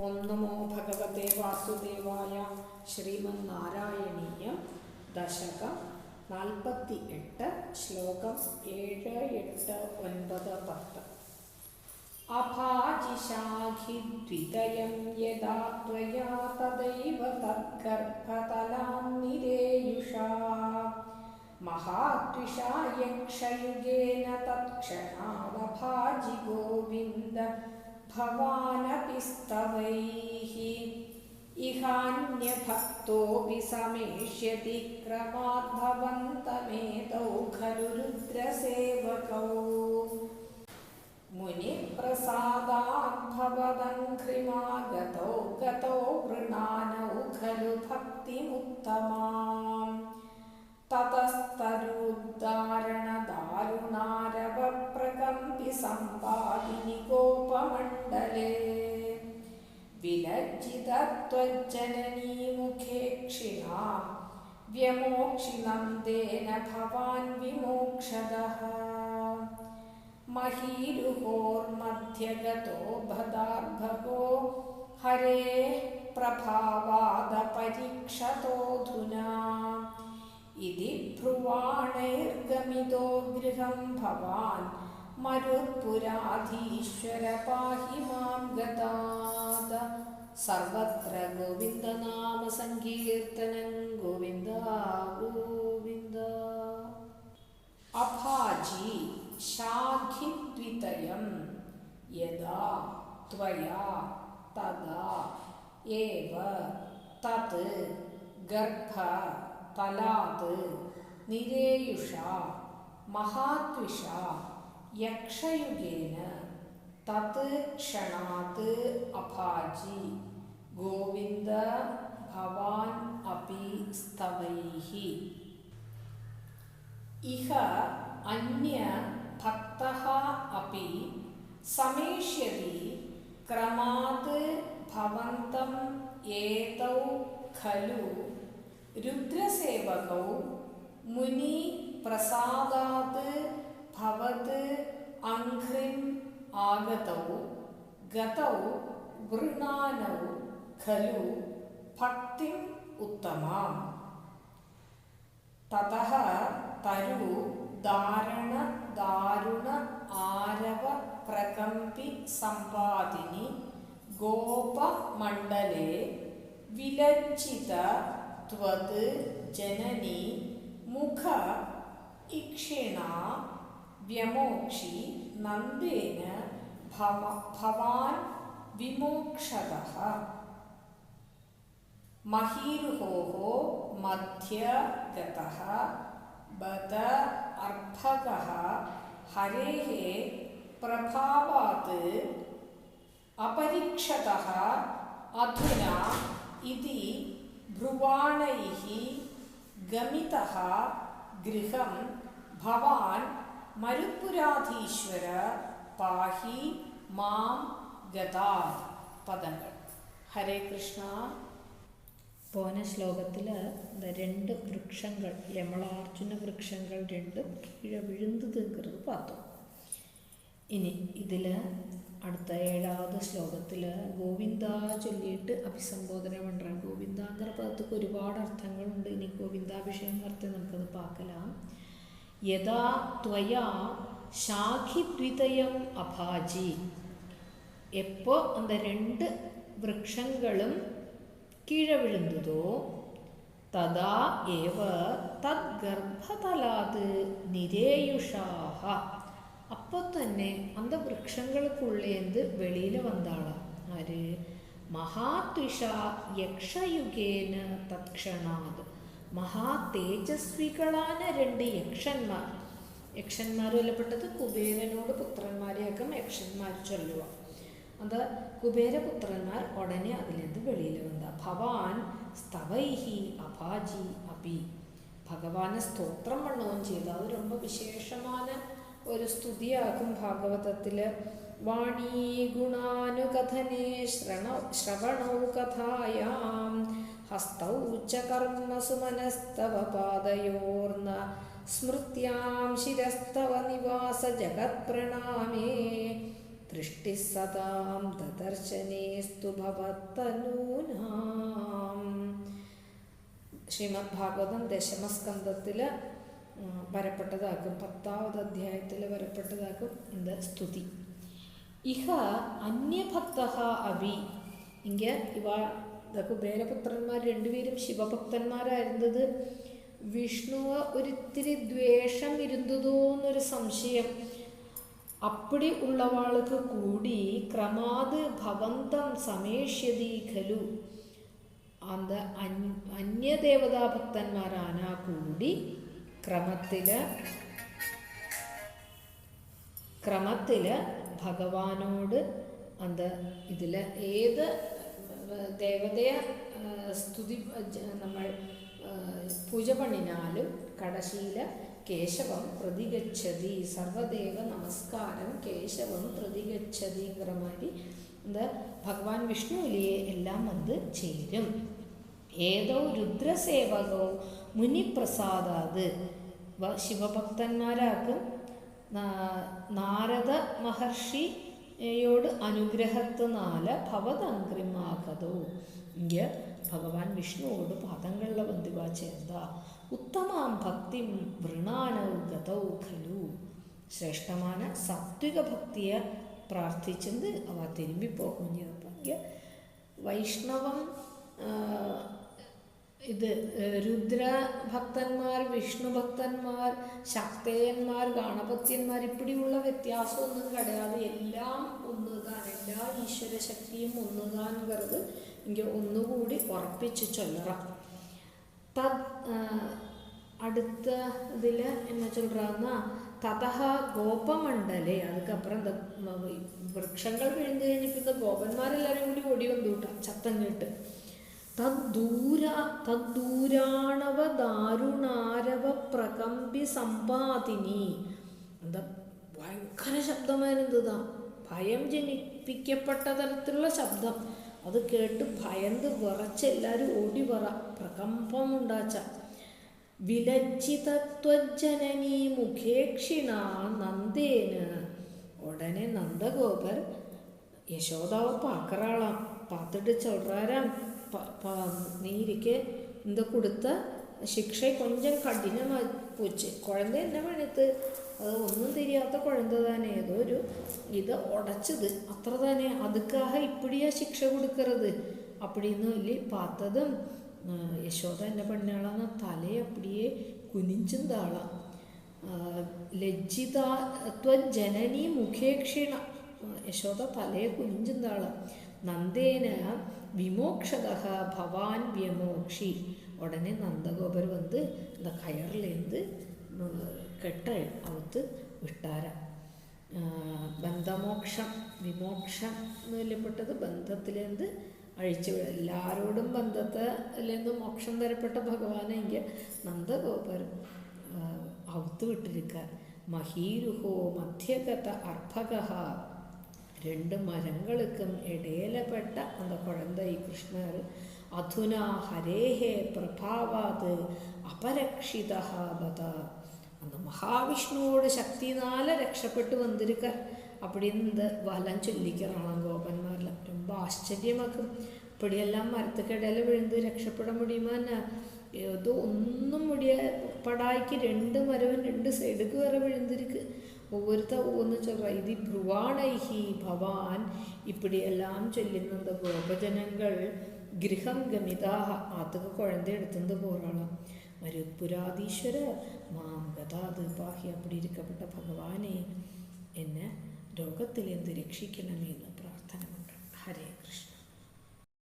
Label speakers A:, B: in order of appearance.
A: ഓം നമോ ഭഗവതേ വാസുദേവായ ശ്രീമന്നാരായണീയം ദശകം നാൽപ്പത്തി എട്ട് ശ്ലോകം ഏഴ് എട്ട് ഒൻപത് പത്ത് അഭാജിശാഖിദ്വിതയം യഥാ त्वया തദൈവ തദ്ഗർഭതലാം നിരേയുഷാ महाद्विषा यक्षयुगेन तत्क्षणावभाजि गोविन्द भवानपि स्तवैः इहान्यभक्तोऽपि समेष्यति खलु रुद्रसेवकौ। मुनिप्रसादाद्भवदङ्घ्रिमागतौ गतौ वृणानौ खलु भक्तिमुत्तमाम्। ततस्तरुद्धारणदारुणारवप्रकम्पि विलज्जितत्वज्जननी मुखे क्षिणा व्यमोक्षिनन्देन भवान् विमोक्षदः। महीरुहोर्मध्यगतो भदार्भगो हरे प्रभावादपरीक्षतोऽधुना इति भ्रुवाणैर्गमितो गृहं भवान् मरुत्पुराधीश्वर पाहि माँ गताद सर्वत्र गोविन्दनामसङ्कीर्तनं गोविन्द गोविन्द अभाजि शाखिद्वितयं यदा त्वया तदा एव तत् गर्भ തലാത് നിരേയുഷ മഹാത്വിഷ യക്ഷയുഗേന തത് ക്ഷണാത് അഭാജി. ഗോവിന്ദ ഭവാൻ അപി സ്തവൈഹി. ഇഹ അന്യ ഭക്ത അപി സമേഷ്യതി ക്രമാത് ഭവന്തം ഏതൗ ഖലു. രുദ്രസേവകൗ മുനി പ്രസാദാത് ഭവത് അംഘ്രിം आगतौ गतौ गृह्णानौ खलु भक्तिम् उत्तमाम् ततः तरु दारण दारुण आरव प्रकम्पि सम्पादिनि गोपमण्डले विलज्जित त्वद् जननी मुख इक्षिणा व्यमोक्षि नन्देन भव, भवान् विमोक्षदः महीरुहोः मध्य गतः बद अर्भकः, हरेः प्रभावात् अपरीक्षतः अधुना इति भ्रुवाणैः गमितः गृहं भवान् മരുപ്പുരാധീശ്വര പാഹി മാം ഗതാ പദങ്ങൾ. ഹരേ കൃഷ്ണ. പോന ശ്ലോകത്തിൽ രണ്ട് വൃക്ഷങ്ങൾ യമളാർജുന വൃക്ഷങ്ങൾ രണ്ടും കീഴ വിഴുന്നു തീർക്കുന്നത് പാത്തു. ഇനി ഇതിൽ അടുത്ത ഏഴാമത് ശ്ലോകത്തിൽ ഗോവിന്ദ ചൊല്ലിയിട്ട് അഭിസംബോധന പണ്ട എന്ന പദത്തിൽ ഒരുപാട് അർത്ഥങ്ങളുണ്ട്. ഇനി ഗോവിന്ദാഭിഷേകം നടത്തി നമുക്കത് പാക്കലാം. यदा त्वया ശാഖിദ്വിതയം അഭാജി. എപ്പോൾ അന്ത രണ്ട് വൃക്ഷങ്ങളും കീഴെ വിഴുന്നതോ തഥാ ഏവ തദ് ഗർഭതലാത് നിരേയുഷാഹ. അപ്പോൾ തന്നെ അന്ത വൃക്ഷങ്ങൾക്കുള്ളേന്ത് വെളിയിൽ വന്നാളാ? ആര്? മഹാത്വിഷ യക്ഷയുഗേന തത്ക്ഷണാത്. മഹാതേജസ്വികളാണ് രണ്ട് യക്ഷന്മാർ. യക്ഷന്മാർ വിലപ്പെട്ടത് കുബേരനോട് പുത്രന്മാരെയൊക്കെ യക്ഷന്മാർ ചൊല്ലുക. അത് കുബേരപുത്രന്മാർ ഉടനെ അതിൽ നിന്ന് വെളിയിൽ വന്ന ഭവാൻ സ്തവൈഹി അഭാജി അഭി. ഭഗവാന് സ്തോത്രം വണ്ണവും ചെയ്തു. അത് രൊമ്പ വിശേഷമാണ്. ഒരു സ്തുതിയാകും ഭാഗവതത്തിൽ വാണീ ഗുണാനുകഥനേ ശ്രണ ശ്രവണോ കഥായാം हस्तौ च कर्मसु मनस्तव पादयोर्न स्मृत्यां शिरस्तव निवास जगत्प्रणामे दृष्टिः सतां ददर्शनेस्तु भवत्तनूनाम् ശ്രീമദ്ഭാഗവതം ദശമസ്കന്ധത്തിൽ വരപ്പെട്ടതാക്കും പത്താമത് അധ്യായത്തിൽ വരപ്പെട്ടതാക്കും എന്ത് സ്തുതി. ഇഹ അന്യഭക്ത അബി ഇങ്ക ഇവ കുബേരപുത്രന്മാർ രണ്ടുപേരും ശിവഭക്തന്മാരായിരുന്നത്. വിഷ്ണുവ് ഒരിത്തിരി ദ്വേഷം ഇരുന്നതോ എന്നൊരു സംശയം. അപ്പടി ഉള്ളവാൾക്ക് കൂടി ക്രമാത് ഭവന്തം സമേഷ്യതി ഖലു. അത് അന്യദേവതാ ഭക്തന്മാരാനാ കൂടി ക്രമത്തിൽ ക്രമത്തിൽ ഭഗവാനോട് അത് ഇതിൽ ഏത് ദേവതയെ സ്തുതി നമ്മൾ പൂജപണിനാലും കടശീല കേശവം പ്രതിഗച്ഛതി സർവദേവ നമസ്കാരം കേശവം പ്രതിഗച്ഛതിங்கிற மாதிரி എന്താ ഭഗവാൻ വിഷ്ണുവിലെ എല്ലാം വന്ന് ചേരും. ഏതോ രുദ്രസേവകോ മുനിപ്രസാദാത്. ശിവഭക്തന്മാരാക്കും നാരദ മഹർഷി മഹർഷിയോട് അനുഗ്രഹത്തിനാല് ഭവതങ്ക്രിമാകതോ ഇങ്ങ ഭഗവാൻ വിഷ്ണുവോട് പാദങ്ങളിലെ ബന്ധുവാ ചേർന്ന ഉത്തമാം ഭക്തി വൃണാണ് ഗതൗ ഖലു. ശ്രേഷ്ഠമാണ് സാത്വിക ഭക്തിയെ പ്രാർത്ഥിച്ചത് അവ തിരുമ്പി ചെയ്തപ്പോൾ വൈഷ്ണവം ഇത് രുദ്രഭക്തന്മാർ വിഷ്ണു ഭക്തന്മാർ ശക്തേയന്മാർ ഗണപത്യന്മാർ ഇപ്പിടിയുള്ള വ്യത്യാസമൊന്നും കിടയാതെ എല്ലാം ഒന്നുതാൻ എല്ലാ ഈശ്വര ശക്തിയും ഒന്നുതാൻകരുത് എങ്കിൽ ഒന്നുകൂടി ഉറപ്പിച്ച് ചൊല്ലറ തത് അടുത്ത ഇതിൽ എന്നാ ചൊല്ലുറാന്നാ തതഹ ഗോപമണ്ഡലേ. അതുക്കപ്പുറം വൃക്ഷങ്ങൾ വിഴുന്ന് കഴിഞ്ഞപ്പോൾ ഗോപന്മാരെല്ലാവരും കൂടി ഓടി വന്നു കൂട്ടാം ചത്തങ്ങിട്ട്. തദ്ദൂര തദ്ദൂരാണവ ദാരുണാരവ പ്രകമ്പി സമ്പാദിനി. എന്താ ഭയങ്കര ശബ്ദമായിരുന്നത് ഭയം ജനിപ്പിക്കപ്പെട്ട തരത്തിലുള്ള ശബ്ദം. അത് കേട്ട് ഭയന്ന് വിറച്ച് എല്ലാവരും ഓടി പറ പ്രകമ്പം ഉണ്ടാച്ച വിലജ്ജിതത്വജനനീ മുഖേക്ഷിണ നന്ദേന്. ഉടനെ നന്ദഗോപർ യശോദാവ് പാക്കറാളാം. പാത്തിട്ട് ചൊല്ലാരാം നീരിക്ക് இந்த കൊടുത്ത ശിക്ഷ കൊഞ്ചം കഠിനമായി പൂച്ച്. കുഴന്ത എന്നെ പണിത്ത് അത് ഒന്നും തിരിയാത്ത കുഴന്ത തന്നെ. ഏതോ ഒരു ഇത് ഉടച്ചത് അത്ര തന്നെ. അതുക്കാഹ ഇപ്പഴിയാ ശിക്ഷ കൊടുക്കരുത് അപ്പടിന്ന് ഇല്ല. പാത്തതും യശോദ എന്നെ പെണ്ണാളെന്ന തല അപ്പടിയെ കുനിഞ്ചും താള. ലജ്ജിതാത്വ ജനനി മുഖേക്ഷീണ. യശോദ തലയെ കുനിഞ്ചും താളാം. നന്ദേന വിമോക്ഷക ഭവാൻ വ്യമോക്ഷി ഉടനെ നന്ദഗോപർ വന്ന് இந்த കയറിലേന്ത് കെട്ട അവുത്ത് വിട്ടാര ബന്ധമോക്ഷം വിമോക്ഷം എന്ന് ചൊല്ലപ്പെട്ടത് ബന്ധത്തിലേന്ത് അഴിച്ചു എല്ലാവരോടും ബന്ധത്തിലേന്ന് മോക്ഷം തരപ്പെട്ട ഭഗവാനെ എങ്കിൽ നന്ദഗോപർ അവുത്ത് വിട്ടിരിക്ക മഹീരുഹോ മധ്യഗത അർഭക രണ്ട് മരങ്ങൾക്കും ഇടയിലപ്പെട്ട അന്ന് കുഴന്തൈ കൃഷ്ണർ അധുന ഹരേഹേ പ്രഭാവാത് അപരക്ഷിത അന്ന് മഹാവിഷ്ണുവോട് ശക്തി നാല് രക്ഷപ്പെട്ടു വന്നിരിക്ക. അപ്പടി എന്ത് വലം ചൊല്ലിക്കറാണോ ഗോപന്മാരെല്ലാം രൊമ്പ ആശ്ചര്യമാക്കും. ഇപ്പടിയെല്ലാം മരത്തക്കിടയിൽ വിഴുന്ന് രക്ഷപ്പെടാൻ മുടിയുമ്പോൾ തന്നെ ഏതോ ഒന്നും മുടിയ പടായിക്ക് രണ്ട് മരവും രണ്ട് സൈഡക്ക് വേറെ വിഴുന്നിരിക്കുക ഒവ്വൊരുത്ത ஒவ்வொன்று சொல்கிறா இது ப்ருவாணைஹி ഭവാൻ இப்படியெல்லாம் ചൊല്ലുന്ന அந்த ഗോപജനങ്ങൾ. ഗൃഹം ഗമിതാഹ അതൊക്കെ കുഴന്ത എടുത്തത് പോറാളാം. മരുപുരാധീശ്വര മാം ഗതാത് ബാഹ്യ അപ്പടി ഇരിക്കപ്പെട്ട ഭഗവാനെ. എന്നെ രോഗത്തിൽ എന്ത് രക്ഷിക്കണമെന്ന്?